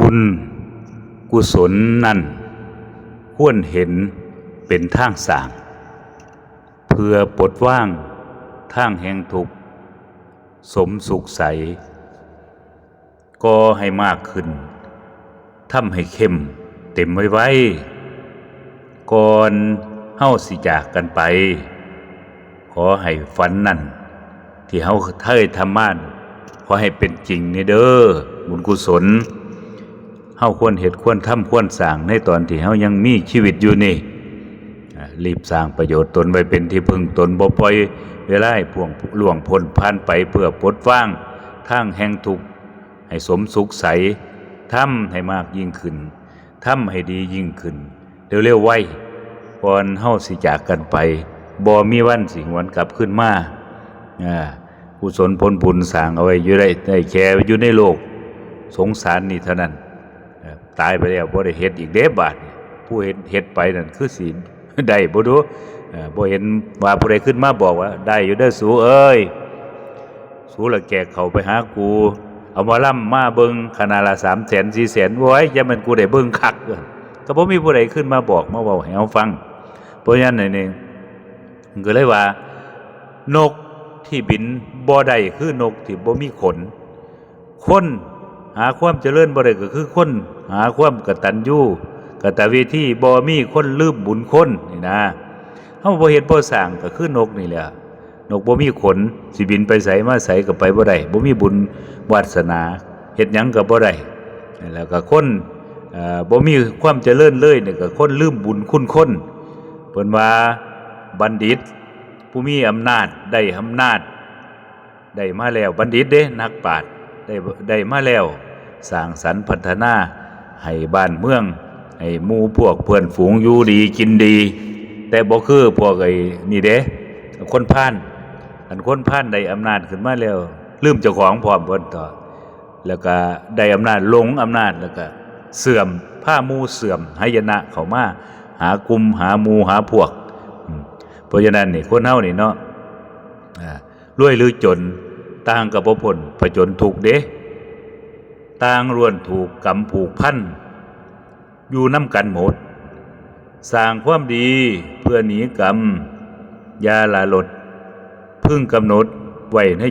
บุญกุศลนั่นควรเห็นเป็นทางสางเพื่อปลดว่างทางแห่งทุกข์สมสุขใส ก็ให้มากขึ้นทำให้เข้มเต็มไว้ไว้ก่อนเฮาสิจากกันไป ขอให้ฝันนั่น ที่เฮาเคยทำมาขอให้เป็นจริงในเด้อบุญกุศล เฮาควรเฮ็ดควรทำควรสร้างในตอนที่เฮายังมีชีวิตอยู่นี่รีบสร้างประโยชน์ตนไว้เป็นที่พึ่งตนบ่ปล่อยเวลาให้พวงล่วงพ้นผ่านไปเพื่อปลดว่างทางแห่งทุกข์ให้สมสุขใสทำให้มากยิ่งขึ้นทำให้ดียิ่งขึ้นเร็วๆไว้ก่อนเฮาสิจากกันไปบ่มีวันสิหวนกลับขึ้นมาอ่ากุศลผลบุญสร้างเอาไว้อยู่ได้ได้แค่อยู่ในโลก สงสารนี่เท่านั้น ตายไปแล้วบ่ได้เฮ็ดอีกเด้บาดผู้เฮ็ดเฮ็ดไปนั่นคือสิได้บ่ดูเอ่อบ่เห็นว่าผู้ใดขึ้นมาบอกว่า ได้อยู่เด้อสูเอ้ยสูละแกกเขาไปหากู เอามาล่ำมาเบิงขนาดละ300,000 400,000โอ้ยอย่ามันกูได้เบิงคักก็บ่มีผู้ใดขึ้นมาบอกมาเว้าให้เฮาฟัง เพราะฉะนั้นนี่มันก็เลยว่า นกที่บินบ่ได้คือนกที่บ่มีขน คน หาความเจริญบ่ได้ก็คือคนหาความกตัญญูกตเวทีบ่มีคนลืมบุญคนนี่นะเฮาบ่เฮ็ดบ่สร้างก็คือนกนี่แหละนกบ่มีขนสิบินไปไสมาไสก็ไปบ่ได้บ่มีบุญวาสนาเฮ็ดหยังก็บ่ได้แล้วก็คนเอ่อบ่มีความเจริญเลยนี่ก็คนลืมบุญคุณคนเพิ่นว่าบัณฑิต ผู้มีอำนาจได้อำนาจได้มาแล้วบัณฑิตเด้นักปราชญ์ ได้ได้มาแล้วสร้างสรรค์พัฒนา ให้บ้านเมือง ให้หมู่พวกเพื่อนฝูงอยู่ดีกินดี แต่บ่คือพวกไอ้นี่เด้คนพานอันคนพานได้อำนาจขึ้นมาแล้วลืมเจ้าของพร้อมเพิ่นต่อ แล้วก็ได้อำนาจลงอำนาจแล้วก็เสื่อมผ้ามูเสื่อมหายนะเขามาหากลุ่มหามูหาพวก เพราะฉะนั้นนี่คนเฮานี่เนาะรวยหรือจน ต่างกับบ่พ้นผจญถูกเด้ต่างรวนถูกกำผูกพันอยู่น้ำกันหมดสร้างความดีเพื่อหนีกรรมยาลาลดพึ่งกำหนดไว้ให้